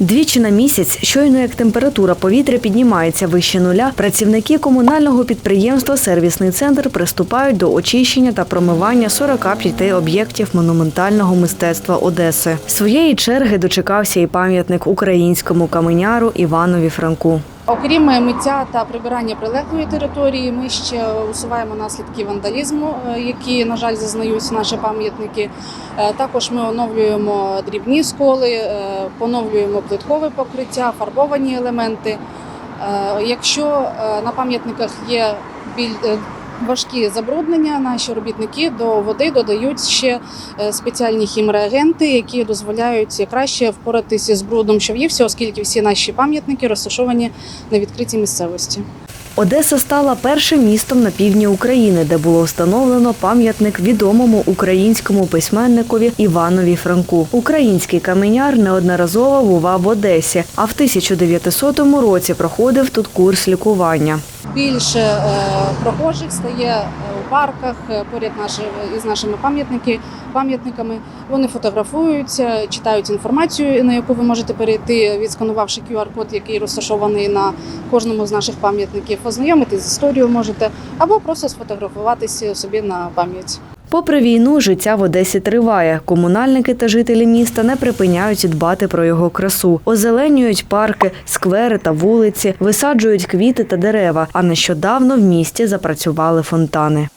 Двічі на місяць, щойно як температура повітря піднімається вище нуля, працівники комунального підприємства Сервісний центр приступають до очищення та промивання 45 об'єктів монументального мистецтва Одеси. Своєї черги дочекався і пам'ятник українському каменяру Іванові Франку. Окрім миття та прибирання прилеглої території, ми ще усуваємо наслідки вандалізму, е, які, на жаль, зазнають наші пам'ятники. Е, Також ми оновлюємо дрібні сколи, е, поновлюємо плиткове покриття, фарбовані елементи. Якщо на пам'ятниках є біль важкі забруднення, наші робітники до води додають ще е, спеціальні хімреагенти, які дозволяють краще впоратися з брудом, що в'ївся, оскільки всі наші пам'ятники розташовані на відкритій місцевості. Одеса стала першим містом на півдні України, де було встановлено пам'ятник відомому українському письменникові Іванові Франку. Український каменяр неодноразово бував в Одесі, а в 1900 році проходив тут курс лікування. Більше е, прохожих стає е, у парках е, поряд із нашими пам'ятниками. Вони фотографуються, читають інформацію, на яку ви можете перейти, відсканувавши QR-код, який розташований на кожному з наших пам'ятників. Ознайомитись з історією можете або просто сфотографуватися собі на пам'ять. Попри війну, життя в Одесі триває. Комунальники та жителі міста не припиняють дбати про його красу, озеленюють парки, сквери та вулиці, висаджують квіти та дерева. А нещодавно в місті запрацювали фонтани.